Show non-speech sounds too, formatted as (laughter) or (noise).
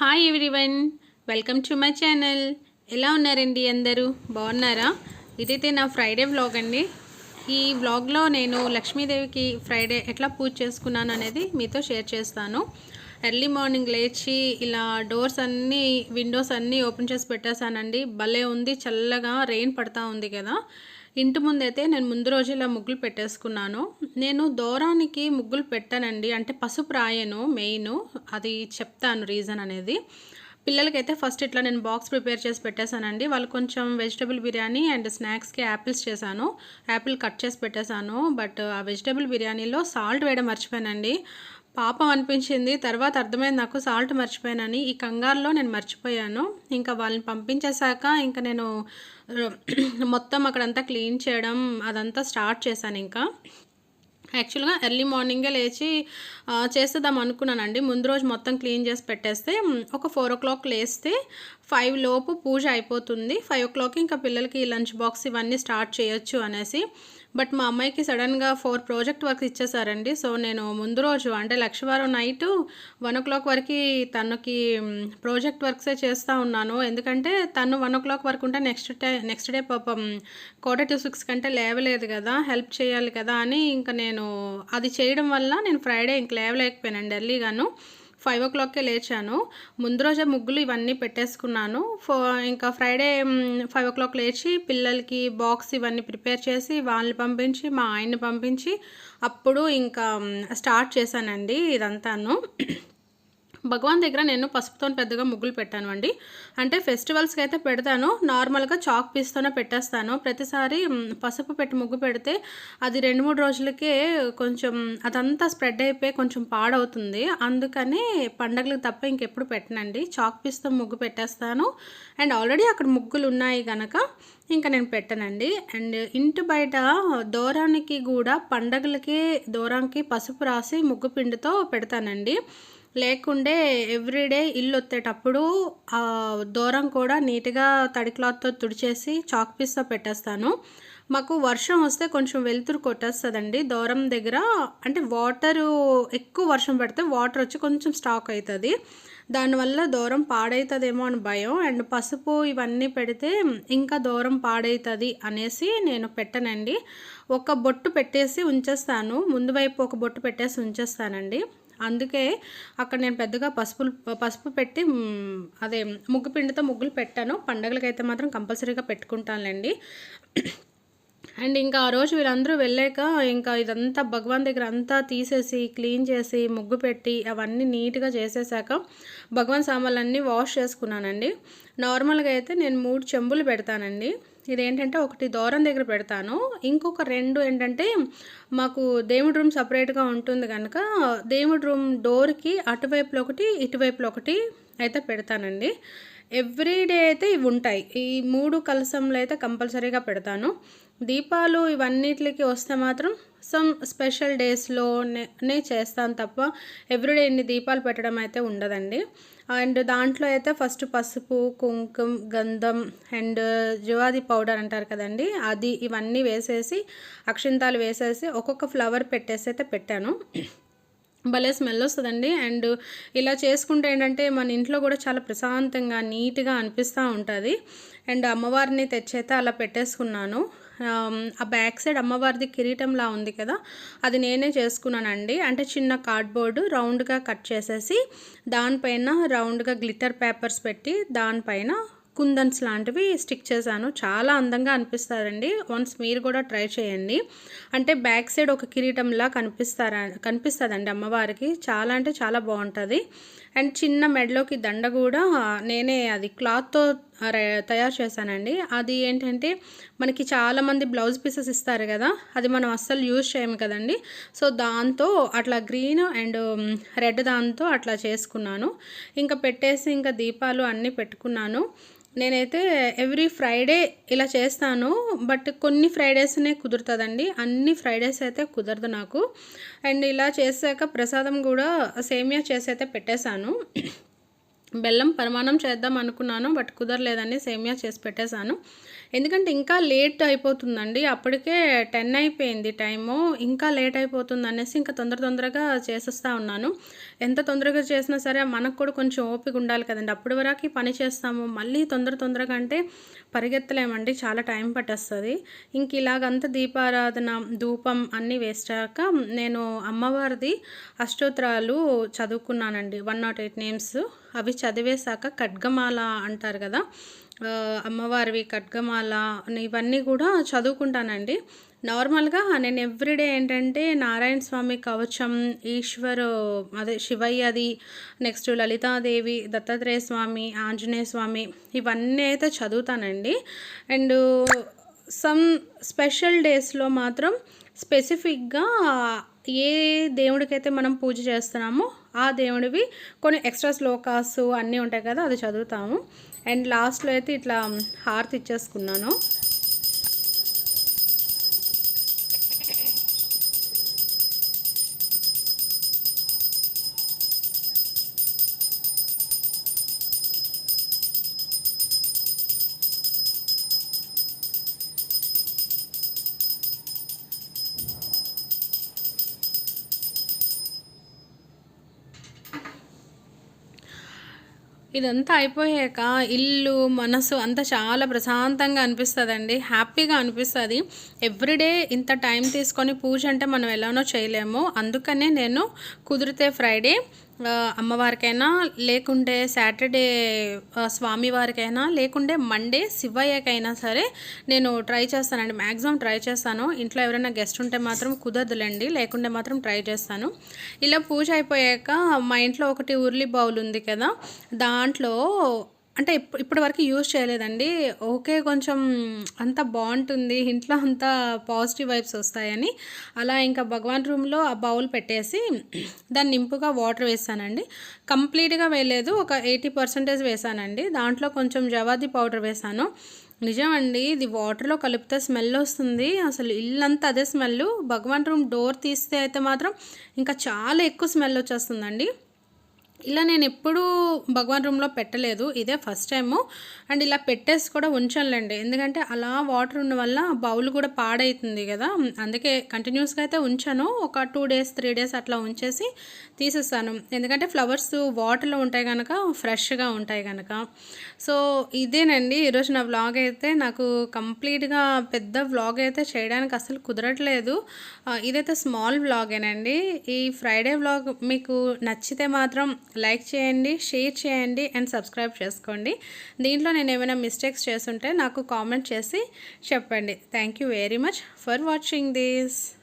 Hi everyone welcome to my channel ఎలా ఉన్నారండి అందరూ? బాగున్నారా? ఇదైతే నా ఫ్రైడే వ్లాగ్ అండి. ఈ వ్లాగ్లో నేను లక్ష్మీదేవికి ఫ్రైడే ఎట్లా పూజ చేసుకున్నాను అనేది మీతో షేర్ చేస్తాను. ఎర్లీ మార్నింగ్ లేచి ఇలా డోర్స్ అన్నీ విండోస్ అన్నీ ఓపెన్ చేసి పెట్టేశానండి. భలే ఉంది చల్లగా రెయిన్ పడతా ఉంది కదా. ఇంటి ముందైతే నేను ముందు రోజు ఇలా ముగ్గులు పెట్టేసుకున్నాను. నేను దూరానికి ముగ్గులు పెట్టానండి. అంటే పసుపు రాయను మెయిన్ అది చెప్తాను రీజన్ అనేది. పిల్లలకైతే ఫస్ట్ ఇట్లా నేను బాక్స్ ప్రిపేర్ చేసి పెట్టేశానండి. వాళ్ళు కొంచెం వెజిటబుల్ బిర్యానీ అండ్ స్నాక్స్కి యాపిల్స్ చేశాను. యాపిల్ కట్ చేసి పెట్టేశాను. బట్ ఆ వెజిటబుల్ బిర్యానీలో సాల్ట్ వేయడం మర్చిపోయానండి. పాపం అనిపించింది. తర్వాత అర్థమైంది నాకు సాల్ట్ మర్చిపోయానని. ఈ కంగారులో నేను మర్చిపోయాను. ఇంకా వాళ్ళని పంపించేశాక ఇంకా నేను (clears throat) మొత్తం అక్కడంతా క్లీన్ చేయడం అదంతా స్టార్ట్ చేశాను ఇంకా. యాక్చువల్గా ఎర్లీ మార్నింగే లేచి చేసేద్దాం అనుకున్నానండి. ముందు రోజు మొత్తం క్లీన్ చేసి పెట్టేస్తే ఒక ఫోర్ ఓ క్లాక్ లేస్తే ఫైవ్ లోపు పూజ అయిపోతుంది. ఫైవ్ ఓ క్లాక్ ఇంకా పిల్లలకి లంచ్ బాక్స్ ఇవన్నీ స్టార్ట్ చేయొచ్చు అనేసి. బట్ మా అమ్మాయికి సడన్గా ఫోర్ ప్రాజెక్ట్ వర్క్స్ ఇచ్చేసారండి. సో నేను ముందు రోజు అంటే లక్షవారం నైట్ వన్ ఓ క్లాక్ వరకు తనకి ప్రాజెక్ట్ వర్క్సే చేస్తూ ఉన్నాను. ఎందుకంటే తను వన్ ఓ క్లాక్ వరకు ఉంటే నెక్స్ట్ డే నెక్స్ట్ డే పాపం కోట టు సిక్స్ కంటే లేవలేదు కదా హెల్ప్ చేయాలి కదా అని ఇంకా నేను అది చేయడం వల్ల నేను ఫ్రైడే ఇంక లేవలేకపోయానండి ఎర్లీగాను. ఫైవ్ ఓ క్లాక్కే లేచాను. ముందు రోజే ముగ్గులు ఇవన్నీ పెట్టేసుకున్నాను. ఫో ఇంకా ఫ్రైడే ఫైవ్ ఓ క్లాక్ లేచి పిల్లలకి బాక్స్ ఇవన్నీ ప్రిపేర్ చేసి వాళ్ళని పంపించి మా ఆయన్ని పంపించి అప్పుడు ఇంకా స్టార్ట్ చేశానండి ఇదంతాను. భగవాన్ దగ్గర నేను పసుపుతో పెద్దగా ముగ్గులు పెట్టాను అండి అంటే ఫెస్టివల్స్కి అయితే పెడతాను. నార్మల్గా చాక్ పీస్తోనే పెట్టేస్తాను. ప్రతిసారి పసుపు పెట్టి ముగ్గు పెడితే అది రెండు మూడు రోజులకే కొంచెం అదంతా స్ప్రెడ్ అయిపోయి కొంచెం పాడవుతుంది. అందుకని పండగలకు తప్ప ఇంకెప్పుడు పెట్టనండి. చాక్ పీస్తో ముగ్గు పెట్టేస్తాను. అండ్ ఆల్రెడీ అక్కడ ముగ్గులు ఉన్నాయి కనుక ఇంకా నేను పెట్టనండి. అండ్ ఇంటి బయట దూరానికి కూడా పండగలకి దూరానికి పసుపు రాసి ముగ్గు పిండితో పెడతానండి. లేకుండే ఎవ్రీడే ఇల్లు వచ్చేటప్పుడు ఆ దూరం కూడా నీట్గా తడి క్లాత్తో తుడిచేసి చాక్ పీస్తో పెట్టేస్తాను. మాకు వర్షం వస్తే కొంచెం వెలుతురు కొట్టేస్తుందండి. దూరం దగ్గర అంటే వాటరు ఎక్కువ వర్షం పడితే వాటర్ వచ్చి కొంచెం స్టాక్ అవుతుంది దానివల్ల దూరం పాడవుతుందేమో అని భయం. అండ్ పసుపు ఇవన్నీ పెడితే ఇంకా దూరం పాడవుతుంది అనేసి నేను పెట్టనండి. ఒక బొట్టు పెట్టేసి ఉంచేస్తాను. ముందు వైపు ఒక బొట్టు పెట్టేసి ఉంచేస్తానండి. అందుకే అక్కడ నేను పెద్దగా పసుపు పసుపు పెట్టి అదే ముగ్గు పిండితో ముగ్గులు పెట్టాను. పండగలకైతే మాత్రం కంపల్సరీగా పెట్టుకుంటానులేండి. అండ్ ఇంకా ఆ రోజు వీళ్ళందరూ వెళ్ళాక ఇంకా ఇదంతా భగవాన్ దగ్గర అంతా తీసేసి క్లీన్ చేసి ముగ్గు పెట్టి అవన్నీ నీట్గా చేసేసాక భగవాన్ సామాన్లన్నీ వాష్ చేసుకున్నానండి. నార్మల్గా అయితే నేను మూడు చెంబులు పెడతానండి. ఇదేంటంటే ఒకటి దూరం దగ్గర పెడతాను. ఇంకొక రెండు ఏంటంటే మాకు దేవుడి రూమ్ సపరేట్గా ఉంటుంది కనుక దేవుడి రూమ్ డోర్కి అటువైపులో ఒకటి ఇటువైపులో ఒకటి అయితే పెడతానండి. ఎవ్రీ డే అయితే ఇవి ఉంటాయి. ఈ మూడు కలసంలో అయితే కంపల్సరీగా పెడతాను. దీపాలు ఇవన్నిటికి వస్తే మాత్రం సమ్ స్పెషల్ డేస్లోనే చేస్తాను తప్ప ఎవ్రీడే ఇన్ని దీపాలు పెట్టడం అయితే ఉండదండి. అండ్ దాంట్లో అయితే ఫస్ట్ పసుపు కుంకుమ గంధం అండ్ జువాది పౌడర్ అంటారు కదండి. అది ఇవన్నీ వేసేసి అక్షింతాలు వేసేసి ఒక్కొక్క ఫ్లవర్ పెట్టేసి అయితే పెట్టాను. భలే స్మెల్ వస్తుందండి. అండ్ ఇలా చేసుకుంటే ఏంటంటే మన ఇంట్లో కూడా చాలా ప్రశాంతంగా నీట్గా అనిపిస్తూ ఉంటుంది. అండ్ అమ్మవారిని తెచ్చైతే అలా పెట్టేసుకున్నాను. ఆ బ్యాక్ సైడ్ అమ్మవారిది కిరీటంలా ఉంది కదా అది నేనే చేసుకున్నానండి. అంటే చిన్న కార్డ్బోర్డు రౌండ్గా కట్ చేసేసి దానిపైన రౌండ్గా గ్లిటర్ పేపర్స్ పెట్టి దానిపైన కుందన్స్ లాంటివి స్టిక్ చేశాను. చాలా అందంగా అనిపిస్తారండి వన్స్ మీరు కూడా ట్రై చేయండి. అంటే బ్యాక్ సైడ్ ఒక కిరీటంలా కనిపిస్తారా కనిపిస్తుందండి అమ్మవారికి. చాలా అంటే చాలా బాగుంటుంది. అండ్ చిన్న మెడలోకి దండ కూడా నేనే అది క్లాత్తో తయారు చేశానండి. అది ఏంటంటే మనకి చాలామంది బ్లౌజ్ పీసెస్ ఇస్తారు కదా అది మనం అస్సలు యూజ్ చేయము కదండి. సో దాంతో అట్లా గ్రీన్ అండ్ రెడ్ దాంతో అట్లా చేసుకున్నాను. ఇంకా పెట్టేసి ఇంకా దీపాలు అన్నీ పెట్టుకున్నాను. నేనైతే ఎవ్రీ ఫ్రైడే ఇలా చేస్తాను బట్ కొన్ని ఫ్రైడేస్నే కుదురుతుందండి. అన్ని ఫ్రైడేస్ అయితే కుదరదు నాకు. అండ్ ఇలా చేసాక ప్రసాదం కూడా సేమియా చేసి అయితే పెట్టేశాను. బెల్లం పరిమాణం చేద్దాం అనుకున్నాను బట్ కుదరలేదని సేమియా చేసి పెట్టేశాను. ఎందుకంటే ఇంకా లేట్ అయిపోతుందండి. అప్పటికే టెన్ అయిపోయింది టైము. ఇంకా లేట్ అయిపోతుంది అనేసి ఇంకా తొందర తొందరగా చేసేస్తా ఉన్నాను. ఎంత తొందరగా చేసినా సరే మనకు కూడా కొంచెం ఓపిక ఉండాలి కదండి. అప్పటి వరకు పని చేస్తాము మళ్ళీ తొందర తొందరగా అంటే పరిగెత్తలేమండి. చాలా టైం పట్టేస్తుంది. ఇంక ఇలాగంతా దీపారాధన ధూపం అన్నీ వేసాక నేను అమ్మవారిది అష్టోత్తరాలు చదువుకున్నానండి. One nought eight names. అవి చదివేశాక ఖడ్గమాల అంటారు కదా అమ్మవారివి ఖడ్గమాల ఇవన్నీ కూడా చదువుకుంటానండి. నార్మల్గా నేను ఎవ్రీడే ఏంటంటే నారాయణ స్వామి కవచం ఈశ్వర్ అదే శివయ్యది నెక్స్ట్ లలితాదేవి దత్తాత్రేయ స్వామి ఆంజనేయ స్వామి ఇవన్నీ అయితే చదువుతానండి. అండ్ సమ్ స్పెషల్ డేస్లో మాత్రం స్పెసిఫిక్గా ఏ దేవుడికైతే మనం పూజ చేస్తున్నామో ఆ దేవుడివి కొన్ని ఎక్స్ట్రా శ్లోకాస్ అన్నీ ఉంటాయి కదా అది చదువుతాము. అండ్ లాస్ట్లో అయితే ఇట్లా హారతి ఇచ్చేసుకున్నాను. ఇదంతా అయిపోయాక ఇల్లు మనసు అంతా చాలా ప్రశాంతంగా అనిపిస్తుందండి. హ్యాపీగా అనిపిస్తుంది. ఎవ్రీడే ఇంత టైం తీసుకొని పూజ అంటే మనం ఎలానో చేయలేము. అందుకనే నేను కుదిరితే ఫ్రైడే అమ్మవారికైనా లేకుంటే సాటర్డే స్వామివారికైనా లేకుంటే మండే శివయ్యకైనా సరే నేను ట్రై చేస్తానండి. మ్యాక్సిమం ట్రై చేస్తాను. ఇంట్లో ఎవరైనా గెస్ట్ ఉంటే మాత్రం కుదరదులేండి. లేకుంటే మాత్రం ట్రై చేస్తాను. ఇలా పూజ అయిపోయాక మా ఇంట్లో ఒకటి ఉర్లి బౌల్ ఉంది కదా దాంట్లో అంటే ఇప్పుడు ఇప్పటి వరకు యూజ్ చేయలేదండి. ఓకే కొంచెం అంత బాగుంటుంది ఇంట్లో అంతా పాజిటివ్ వైబ్స్ వస్తాయని. అలా ఇంకా భగవాన్ రూమ్లో ఆ బౌల్ పెట్టేసి దాన్ని నింపుగా వాటర్ వేసానండి. కంప్లీట్గా వేయలేదు ఒక ఎయిటీ పర్సెంటేజ్ వేసానండి. దాంట్లో కొంచెం జవాది పౌడర్ వేసాను. నిజమండి ఇది వాటర్లో కలిపితే స్మెల్ వస్తుంది. అసలు ఇల్లంతా అదే స్మెల్ భగవాన్ రూమ్ డోర్ తీస్తే అయితే మాత్రం ఇంకా చాలా ఎక్కువ స్మెల్ వచ్చేస్తుందండి. ఇలా నేను ఎప్పుడూ భగవాన్ రూమ్లో పెట్టలేదు. ఇదే ఫస్ట్ టైము. అండ్ ఇలా పెట్టేసి కూడా ఉంచాలండి ఎందుకంటే అలా వాటర్ ఉన్న వల్ల బౌల్ కూడా పాడైతుంది కదా. అందుకే కంటిన్యూస్గా అయితే ఉంచాను. ఒక టూ డేస్ త్రీ డేస్ అట్లా ఉంచేసి తీసేస్తాను ఎందుకంటే ఫ్లవర్స్ వాటర్లో ఉంటాయి కనుక ఫ్రెష్గా ఉంటాయి కనుక సో ఇదేనండి. ఈరోజు నా వ్లాగ్ అయితే నాకు కంప్లీట్గా పెద్ద వ్లాగ్ అయితే చేయడానికి అసలు కుదరట్లేదు. ఇదైతే స్మాల్ వ్లాగేనండి. ఈ ఫ్రైడే వ్లాగ్ మీకు నచ్చితే మాత్రం లైక్ చేయండి షేర్ చేయండి అండ్ సబ్స్క్రైబ్ చేసుకోండి. దీంట్లో నేను ఏమైనా మిస్టేక్స్ చేస్తుంటే నాకు కామెంట్ చేసి చెప్పండి. Thank you very much for watching this.